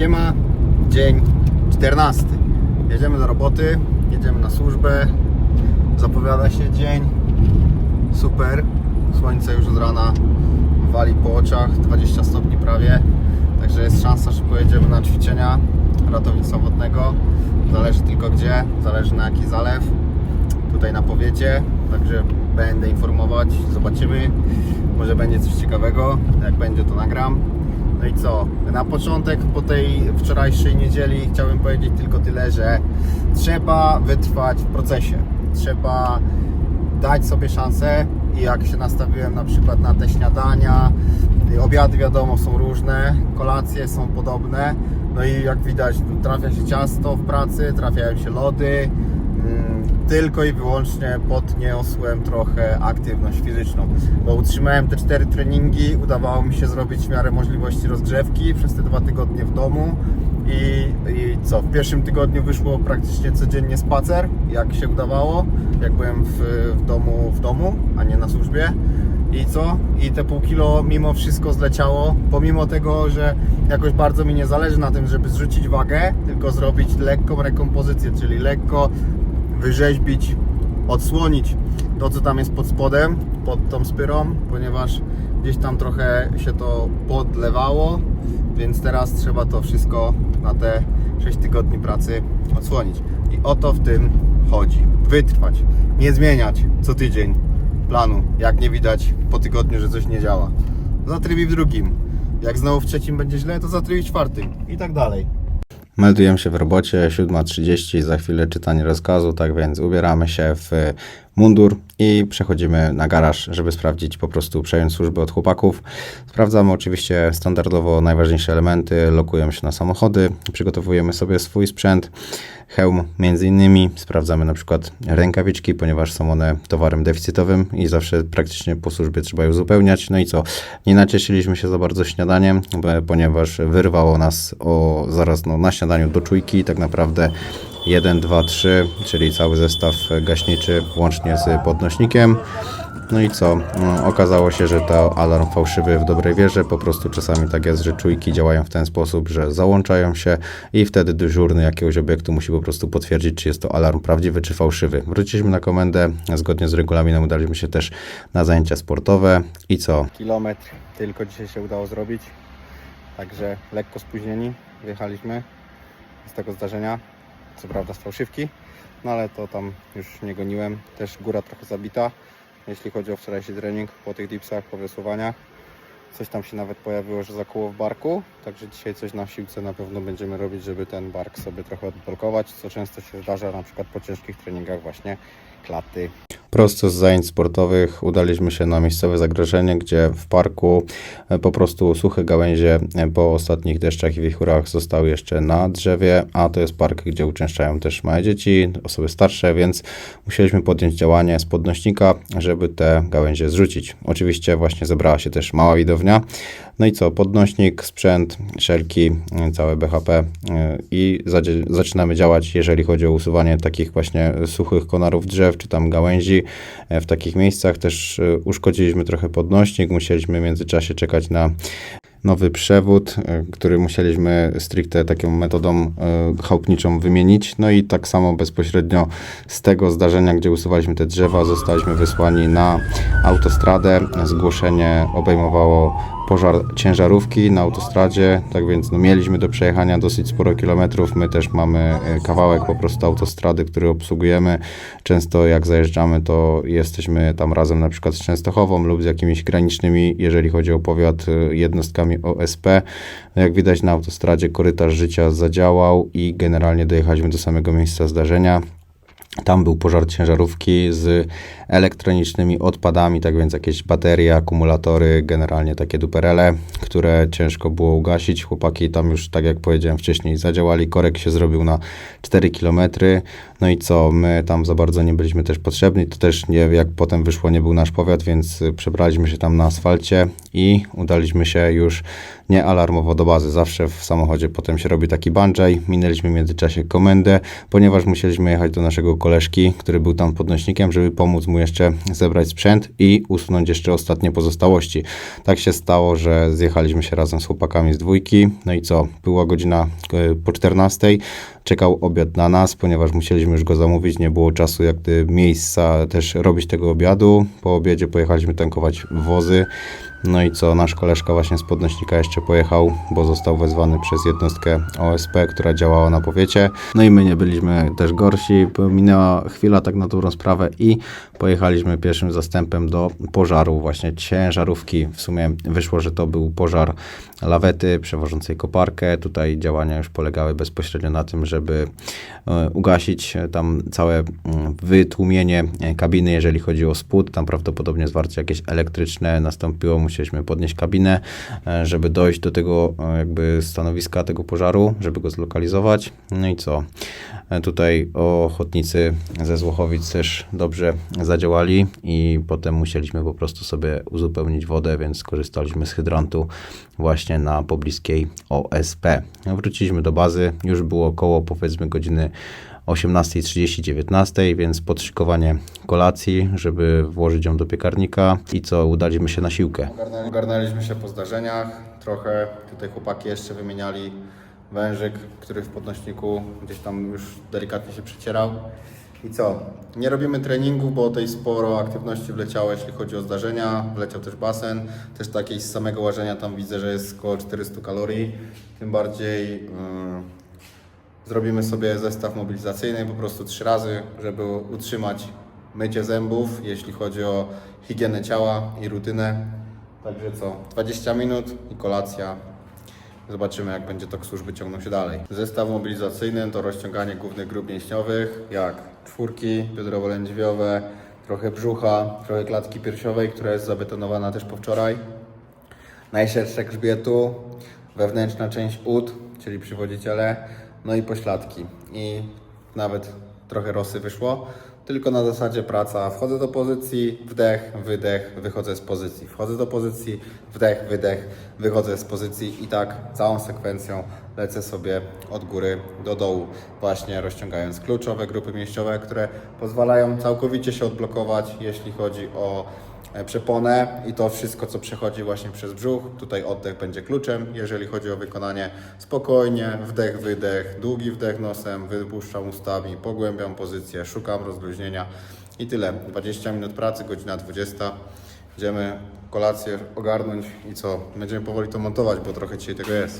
Siema, dzień 14. Jedziemy do roboty, jedziemy na służbę. Zapowiada się dzień super. Słońce już od rana wali po oczach, 20 stopni prawie. Także jest szansa, że pojedziemy na ćwiczenia ratownictwa wodnego. Zależy tylko gdzie, zależy na jaki zalew. Tutaj na powiecie, także będę informować. Zobaczymy. Może będzie coś ciekawego. Jak będzie, to nagram. No i co? Na początek po tej wczorajszej niedzieli chciałbym powiedzieć tylko tyle, że trzeba wytrwać w procesie. Trzeba dać sobie szansę i jak się nastawiłem na przykład na te śniadania, obiady wiadomo są różne, kolacje są podobne, no i jak widać trafia się ciasto w pracy, trafiają się lody, tylko i wyłącznie podniosłem trochę aktywność fizyczną, bo utrzymałem te cztery treningi, udawało mi się zrobić w miarę możliwości rozgrzewki przez te dwa tygodnie w domu i, i co, w pierwszym tygodniu wyszło praktycznie codziennie spacer, jak się udawało, jak byłem w, w, domu, w domu, a nie na służbie. I co? I te pół kilo mimo wszystko zleciało, pomimo tego, że jakoś bardzo mi nie zależy na tym, żeby zrzucić wagę, tylko zrobić lekką rekompozycję, czyli lekko wyrzeźbić, odsłonić to, co tam jest pod spodem, pod tą spyrą, ponieważ gdzieś tam trochę się to podlewało, więc teraz trzeba to wszystko na te 6 tygodni pracy odsłonić. I o to w tym chodzi. Wytrwać, nie zmieniać co tydzień planu, jak nie widać po tygodniu, że coś nie działa. Zatrybi w drugim. Jak znowu w trzecim będzie źle, to zatrybi w czwartym i tak dalej. Meldujemy się w robocie, 7.30, za chwilę czytanie rozkazu, tak więc ubieramy się w mundur i przechodzimy na garaż, żeby sprawdzić, po prostu przejąć służbę od chłopaków. Sprawdzamy oczywiście standardowo najważniejsze elementy, lokujemy się na samochody, przygotowujemy sobie swój sprzęt, hełm między innymi, sprawdzamy na przykład rękawiczki, ponieważ są one towarem deficytowym i zawsze praktycznie po służbie trzeba je uzupełniać. No i co, nie nacieszyliśmy się za bardzo śniadaniem, ponieważ wyrwało nas o, zaraz no, na śniadaniu do czujki, tak naprawdę 1, 2, 3, czyli cały zestaw gaśniczy łącznie z podnośnikiem. No i co? No, okazało się, że to alarm fałszywy w dobrej wierze. Po prostu czasami tak jest, że czujki działają w ten sposób, że załączają się i wtedy dyżurny jakiegoś obiektu musi po prostu potwierdzić, czy jest to alarm prawdziwy czy fałszywy. Wróciliśmy na komendę, zgodnie z regulaminem udaliśmy się też na zajęcia sportowe i co? Kilometr tylko dzisiaj się udało zrobić, także lekko spóźnieni wjechaliśmy z tego zdarzenia, co prawda z fałszywki, no ale to tam już nie goniłem, też góra trochę zabita, jeśli chodzi o wczorajszy trening po tych dipsach, po wysuwaniach. Coś tam się nawet pojawiło, że zakuło w barku, także dzisiaj coś na siłce na pewno będziemy robić, żeby ten bark sobie trochę odblokować, co często się zdarza na przykład po ciężkich treningach właśnie klaty. Prosto z zajęć sportowych udaliśmy się na miejscowe zagrożenie, gdzie w parku e, po prostu suche gałęzie e, po ostatnich deszczach i wichurach zostały jeszcze na drzewie, a to jest park, gdzie uczęszczają też małe dzieci, osoby starsze, więc musieliśmy podjąć działanie z podnośnika, żeby te gałęzie zrzucić. Oczywiście właśnie zebrała się też mała widownia. No i co, podnośnik, sprzęt, szelki, całe BHP e, i zaczynamy działać, jeżeli chodzi o usuwanie takich właśnie suchych konarów drzew, czy tam gałęzi e, w takich miejscach. Też e, uszkodziliśmy trochę podnośnik, musieliśmy w międzyczasie czekać na nowy przewód, który musieliśmy stricte taką metodą chałupniczą wymienić. No i tak samo bezpośrednio z tego zdarzenia, gdzie usuwaliśmy te drzewa, zostaliśmy wysłani na autostradę. Zgłoszenie obejmowało pożar ciężarówki na autostradzie, tak więc no, mieliśmy do przejechania dosyć sporo kilometrów. My też mamy e, kawałek po prostu autostrady, który obsługujemy. Często jak zajeżdżamy, to jesteśmy tam razem na przykład z Częstochową lub z jakimiś granicznymi, jeżeli chodzi o powiat, e, jednostkami OSP. No, jak widać na autostradzie korytarz życia zadziałał i generalnie dojechaliśmy do samego miejsca zdarzenia. Tam był pożar ciężarówki z elektronicznymi odpadami, tak więc jakieś baterie, akumulatory, generalnie takie duperele, które ciężko było ugasić. Chłopaki tam już, tak jak powiedziałem wcześniej, zadziałali. Korek się zrobił na 4 km. No i co, my tam za bardzo nie byliśmy też potrzebni. To też nie, jak potem wyszło, nie był nasz powiat, więc y, przebraliśmy się tam na asfalcie i udaliśmy się już nie alarmowo do bazy. Zawsze w samochodzie potem się robi taki bungee. Minęliśmy w międzyczasie komendę, ponieważ musieliśmy jechać do naszego koleżki, który był tam podnośnikiem, żeby pomóc mu jeszcze zebrać sprzęt i usunąć jeszcze ostatnie pozostałości. Tak się stało, że zjechaliśmy się razem z chłopakami z dwójki. No i co? Była godzina e, po 14. Czekał obiad na nas, ponieważ musieliśmy już go zamówić. Nie było czasu, jak gdyby miejsca też robić tego obiadu. Po obiedzie pojechaliśmy tankować wozy. No i co, nasz koleżka właśnie z podnośnika jeszcze pojechał, bo został wezwany przez jednostkę OSP, która działała na powiecie. No i my nie byliśmy też gorsi. Minęła chwila tak na dobrą sprawę i pojechaliśmy pierwszym zastępem do pożaru właśnie ciężarówki. W sumie wyszło, że to był pożar lawety przewożącej koparkę. Tutaj działania już polegały bezpośrednio na tym, żeby e, ugasić tam całe wytłumienie kabiny, jeżeli chodzi o spód. Tam prawdopodobnie zwarcie jakieś elektryczne nastąpiło. Musieliśmy podnieść kabinę, e, żeby dojść do tego e, jakby stanowiska tego pożaru, żeby go zlokalizować. No i co? E, Tutaj ochotnicy ze Złochowic też dobrze zadziałali i potem musieliśmy po prostu sobie uzupełnić wodę, więc skorzystaliśmy z hydrantu właśnie na pobliskiej OSP. Wróciliśmy do bazy, już było około powiedzmy godziny 18.30-19, więc podszykowanie kolacji, żeby włożyć ją do piekarnika i co, udaliśmy się na siłkę. Ogarnęliśmy się po zdarzeniach, trochę tutaj chłopaki jeszcze wymieniali wężyk, który w podnośniku gdzieś tam już delikatnie się przecierał. I co? Nie robimy treningów, bo tej sporo aktywności wleciało, jeśli chodzi o zdarzenia. Wleciał też basen. Też takiej z samego łażenia tam widzę, że jest około 400 kalorii. Tym bardziej yy, zrobimy sobie zestaw mobilizacyjny po prostu trzy razy, żeby utrzymać mycie zębów, jeśli chodzi o higienę ciała i rutynę. Także co? 20 minut i kolacja. Zobaczymy, jak będzie tok służby ciągnął się dalej. Zestaw mobilizacyjny to rozciąganie głównych grup mięśniowych, jak czwórki biodrowo-lędźwiowe, trochę brzucha, trochę klatki piersiowej, która jest zabetonowana też po wczoraj. Najszersze grzbietu, wewnętrzna część ud, czyli przywodziciele, no i pośladki. I nawet trochę rosy wyszło, tylko na zasadzie praca. Wchodzę do pozycji, wdech, wydech, wychodzę z pozycji. Wchodzę do pozycji, wdech, wydech, wychodzę z pozycji i tak całą sekwencją lecę sobie od góry do dołu, właśnie rozciągając kluczowe grupy mięśniowe, które pozwalają całkowicie się odblokować, jeśli chodzi o przeponę i to wszystko, co przechodzi właśnie przez brzuch. Tutaj oddech będzie kluczem, jeżeli chodzi o wykonanie spokojnie, wdech, wydech, długi wdech nosem, wypuszczam ustami, pogłębiam pozycję, szukam rozluźnienia i tyle. 20 minut pracy, godzina 20. Idziemy kolację ogarnąć i co? Będziemy powoli to montować, bo trochę dzisiaj tego jest.